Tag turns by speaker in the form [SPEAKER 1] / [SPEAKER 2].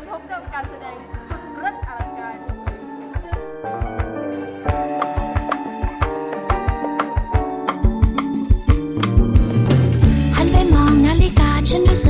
[SPEAKER 1] มพบกับการแสดงสุดเลิศอลังการ
[SPEAKER 2] ฉันรู้สึก